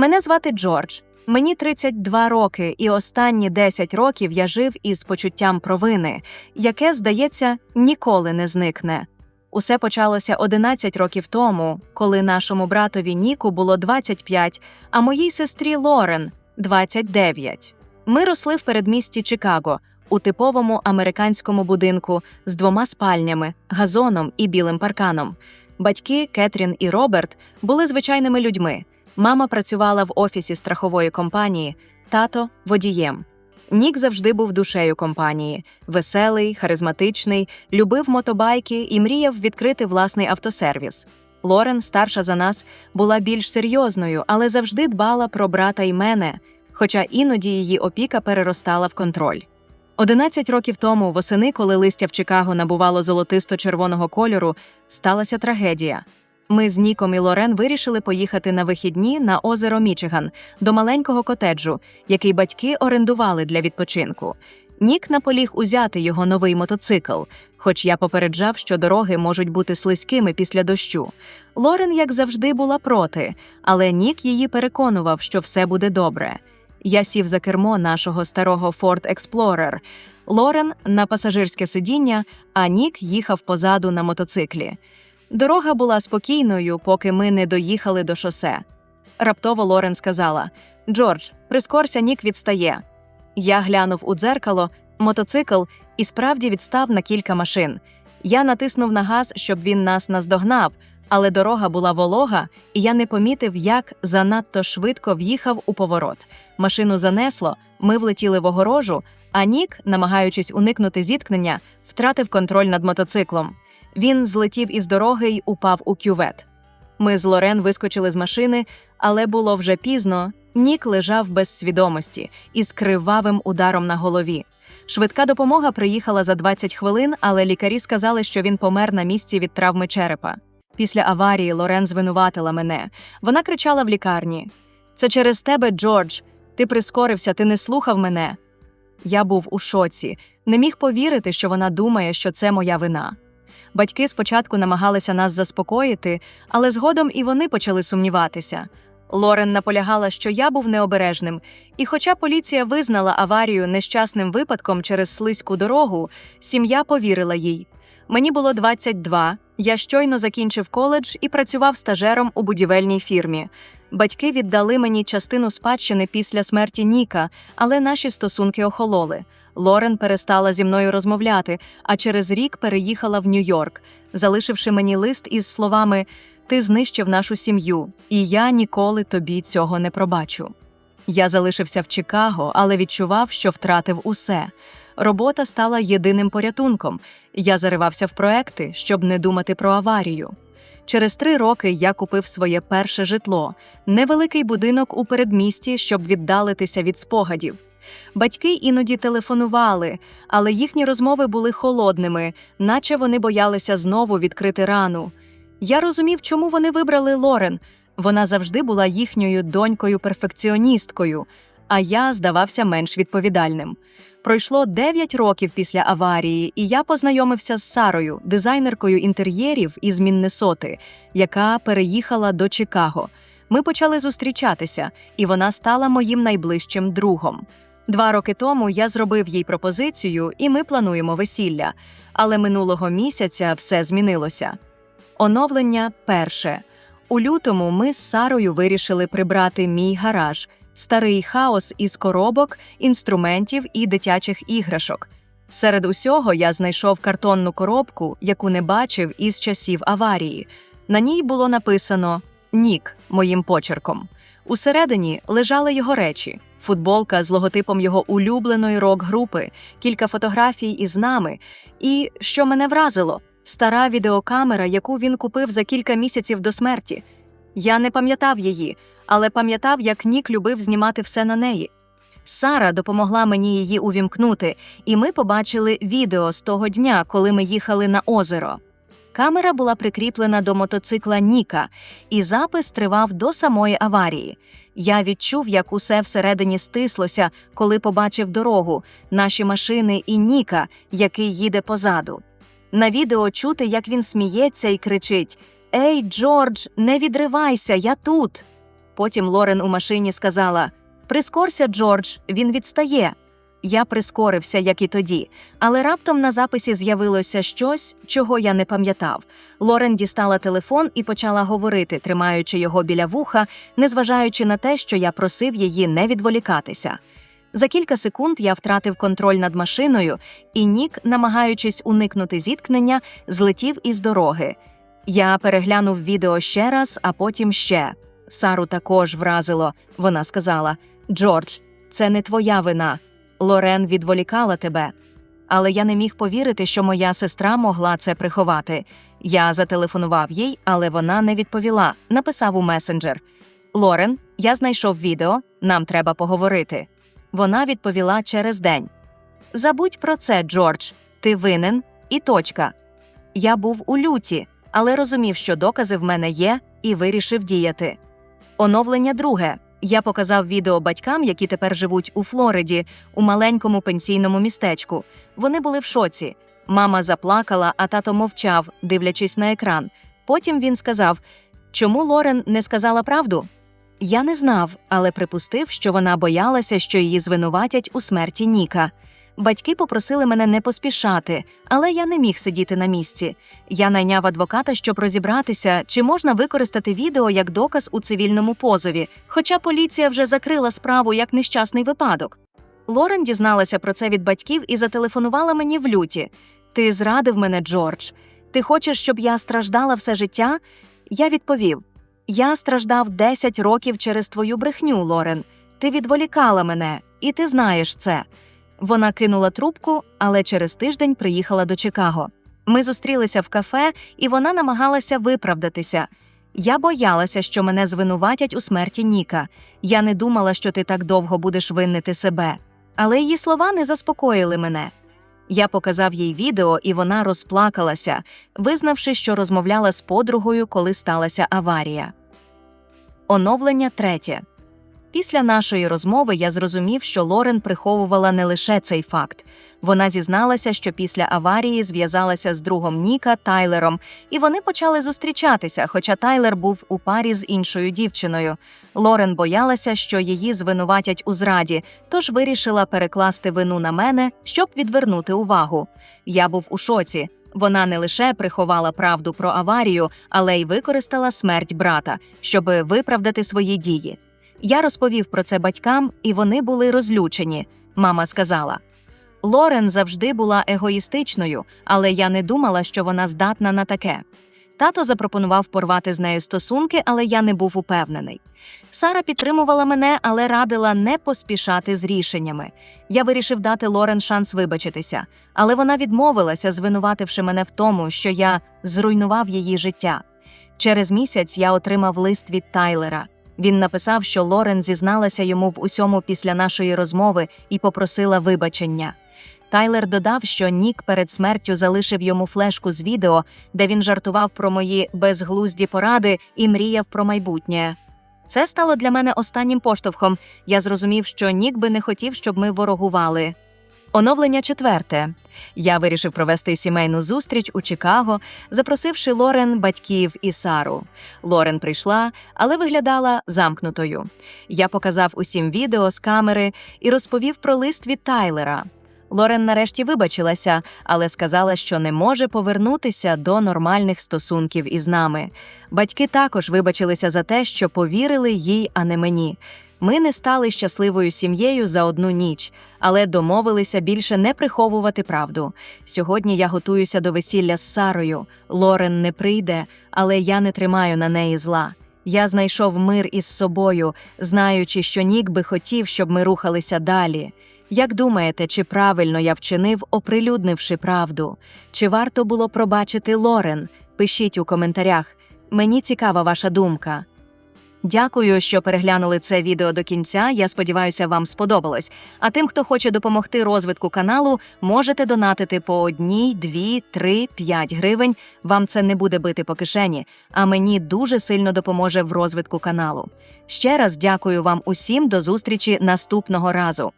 Мене звати Джордж. Мені 32 роки, і останні 10 років я жив із почуттям провини, яке, здається, ніколи не зникне. Усе почалося 11 років тому, коли нашому братові Ніку було 25, а моїй сестрі Лорен 29. Ми росли в передмісті Чикаго у типовому американському будинку з двома спальнями, газоном і білим парканом. Батьки Кетрін і Роберт були звичайними людьми. Мама працювала в офісі страхової компанії, тато водієм. Нік завжди був душею компанії, веселий, харизматичний, любив мотобайки і мріяв відкрити власний автосервіс. Лорен, старша за нас, була більш серйозною, але завжди дбала про брата і мене, хоча іноді її опіка переростала в контроль. 11 років тому, восени, коли листя в Чикаго набувало золотисто-червоного кольору, сталася трагедія. Ми з Ніком і Лорен вирішили поїхати на вихідні на озеро Мічиган до маленького котеджу, який батьки орендували для відпочинку. Нік наполіг узяти його новий мотоцикл, хоч я попереджав, що дороги можуть бути слизькими після дощу. Лорен, як завжди, була проти, але Нік її переконував, що все буде добре. Я сів за кермо нашого старого Ford Explorer. Лорен на пасажирське сидіння, а Нік їхав позаду на мотоциклі. Дорога була спокійною, поки ми не доїхали до шосе. Раптово Лорен сказала: Джордж, прискорся, Нік відстає. Я глянув у дзеркало, мотоцикл і справді відстав на кілька машин. Я натиснув на газ, щоб він нас наздогнав, але дорога була волога, і я не помітив, як занадто швидко в'їхав у поворот. Машину занесло, ми влетіли в огорожу, а Нік, намагаючись уникнути зіткнення, втратив контроль над мотоциклом. Він злетів із дороги й упав у кювет. Ми з Лорен вискочили з машини, але було вже пізно. Нік лежав без свідомості із кривавим ударом на голові. Швидка допомога приїхала за 20 хвилин, але лікарі сказали, що він помер на місці від травми черепа. Після аварії Лорен звинуватила мене. Вона кричала в лікарні: Це через тебе, Джордж. Ти прискорився, ти не слухав мене. Я був у шоці, не міг повірити, що вона думає, що це моя вина. Батьки спочатку намагалися нас заспокоїти, але згодом і вони почали сумніватися. Лорен наполягала, що я був необережним, і хоча поліція визнала аварію нещасним випадком через слизьку дорогу, сім'я повірила їй. Мені було 22, я щойно закінчив коледж і працював стажером у будівельній фірмі. Батьки віддали мені частину спадщини після смерті Ніка, але наші стосунки охололи. Лорен перестала зі мною розмовляти, а через рік переїхала в Нью-Йорк, залишивши мені лист із словами Ти знищив нашу сім'ю, і я ніколи тобі цього не пробачу. Я залишився в Чикаго, але відчував, що втратив усе. Робота стала єдиним порятунком. Я заривався в проекти, щоб не думати про аварію. Через три роки я купив своє перше житло, невеликий будинок у передмісті, щоб віддалитися від спогадів. Батьки іноді телефонували, але їхні розмови були холодними, наче вони боялися знову відкрити рану. Я розумів, чому вони вибрали Лорен. Вона завжди була їхньою донькою-перфекціоністкою, а я здавався менш відповідальним. Пройшло 9 років після аварії, і я познайомився з Сарою, дизайнеркою інтер'єрів із Міннесоти, яка переїхала до Чикаго. Ми почали зустрічатися, і вона стала моїм найближчим другом. Два роки тому я зробив їй пропозицію, і ми плануємо весілля. Але минулого місяця все змінилося. Оновлення перше. У лютому ми з Сарою вирішили прибрати мій гараж, старий хаос із коробок, інструментів і дитячих іграшок. Серед усього я знайшов картонну коробку, яку не бачив із часів аварії. На ній було написано Нік моїм почерком. Усередині лежали його речі: футболка з логотипом його улюбленої рок-групи, кілька фотографій із нами. І, що мене вразило, стара відеокамера, яку він купив за кілька місяців до смерті. Я не пам'ятав її, але пам'ятав, як Нік любив знімати все на неї. Сара допомогла мені її увімкнути, і ми побачили відео з того дня, коли ми їхали на озеро. Камера була прикріплена до мотоцикла Ніка, і запис тривав до самої аварії. Я відчув, як усе всередині стислося, коли побачив дорогу, наші машини і Ніка, який їде позаду. На відео чути, як він сміється і кричить: Ей, Джордж, не відривайся, я тут. потім Лорен у машині сказала: Прискорся, Джордж, він відстає. Я прискорився, як і тоді, але раптом на записі з'явилося щось, чого я не пам'ятав. Лорен дістала телефон і почала говорити, тримаючи його біля вуха, незважаючи на те, що я просив її не відволікатися. За кілька секунд я втратив контроль над машиною, і Нік, намагаючись уникнути зіткнення, злетів із дороги. Я переглянув відео ще раз, а потім ще. Сару також вразило. Вона сказала: Джордж, це не твоя вина. Лорен відволікала тебе. Але я не міг повірити, що моя сестра могла це приховати. Я зателефонував їй, але вона не відповіла. Написав у месенджер: Лорен, я знайшов відео, нам треба поговорити. Вона відповіла через день: Забудь про це, Джордж, ти винен і точка. Я був у люті, але розумів, що докази в мене є, і вирішив діяти. Оновлення друге. Я показав відео батькам, які тепер живуть у Флориді, у маленькому пенсійному містечку. Вони були в шоці. Мама заплакала, а тато мовчав, дивлячись на екран. Потім він сказав: Чому Лорен не сказала правду? Я не знав, але припустив, що вона боялася, що її звинуватять у смерті Ніка. Батьки попросили мене не поспішати, але я не міг сидіти на місці. Я найняв адвоката, щоб розібратися, чи можна використати відео як доказ у цивільному позові, хоча поліція вже закрила справу як нещасний випадок. Лорен дізналася про це від батьків і зателефонувала мені в люті. Ти зрадив мене, Джордж. Ти хочеш, щоб я страждала все життя? Я відповів: Я страждав 10 років через твою брехню, Лорен. Ти відволікала мене, і ти знаєш це. Вона кинула трубку, але через тиждень приїхала до Чикаго. Ми зустрілися в кафе, і вона намагалася виправдатися. Я боялася, що мене звинуватять у смерті Ніка. Я не думала, що ти так довго будеш виннити себе. Але її слова не заспокоїли мене. Я показав їй відео, і вона розплакалася, визнавши, що розмовляла з подругою, коли сталася аварія. Оновлення третє. Після нашої розмови я зрозумів, що Лорен приховувала не лише цей факт. Вона зізналася, що після аварії зв'язалася з другом Ніка Тайлером, і вони почали зустрічатися, хоча Тайлер був у парі з іншою дівчиною. Лорен боялася, що її звинуватять у зраді, тож вирішила перекласти вину на мене, щоб відвернути увагу. Я був у шоці. Вона не лише приховала правду про аварію, але й використала смерть брата, щоб виправдати свої дії. Я розповів про це батькам, і вони були розлючені. Мама сказала: Лорен завжди була егоїстичною, але я не думала, що вона здатна на таке. Тато запропонував порвати з нею стосунки, але я не був упевнений. Сара підтримувала мене, але радила не поспішати з рішеннями. Я вирішив дати Лорен шанс вибачитися, але вона відмовилася, звинувативши мене в тому, що я зруйнував її життя. Через місяць я отримав лист від Тайлера. Він написав, що Лорен зізналася йому в усьому після нашої розмови і попросила вибачення. Тайлер додав, що Нік перед смертю залишив йому флешку з відео, де він жартував про мої безглузді поради і мріяв про майбутнє. Це стало для мене останнім поштовхом. Я зрозумів, що Нік би не хотів, щоб ми ворогували. Оновлення четверте. Я вирішив провести сімейну зустріч у Чикаго, запросивши Лорен, батьків і Сару. Лорен прийшла, але виглядала замкнутою. Я показав усім відео з камери і розповів про лист від Тайлера. Лорен нарешті вибачилася, але сказала, що не може повернутися до нормальних стосунків із нами. Батьки також вибачилися за те, що повірили їй, а не мені. Ми не стали щасливою сім'єю за одну ніч, але домовилися більше не приховувати правду. Сьогодні я готуюся до весілля з Сарою. Лорен не прийде, але я не тримаю на неї зла. Я знайшов мир із собою, знаючи, що Нік би хотів, щоб ми рухалися далі. Як думаєте, чи правильно я вчинив, оприлюднивши правду? Чи варто було пробачити Лорен? Пишіть у коментарях. Мені цікава ваша думка. Дякую, що переглянули це відео до кінця. Я сподіваюся, вам сподобалось. А тим, хто хоче допомогти розвитку каналу, можете донатити по одній, дві, три, п'ять гривень. Вам це не буде бити по кишені, а мені дуже сильно допоможе в розвитку каналу. Ще раз дякую вам усім до зустрічі наступного разу.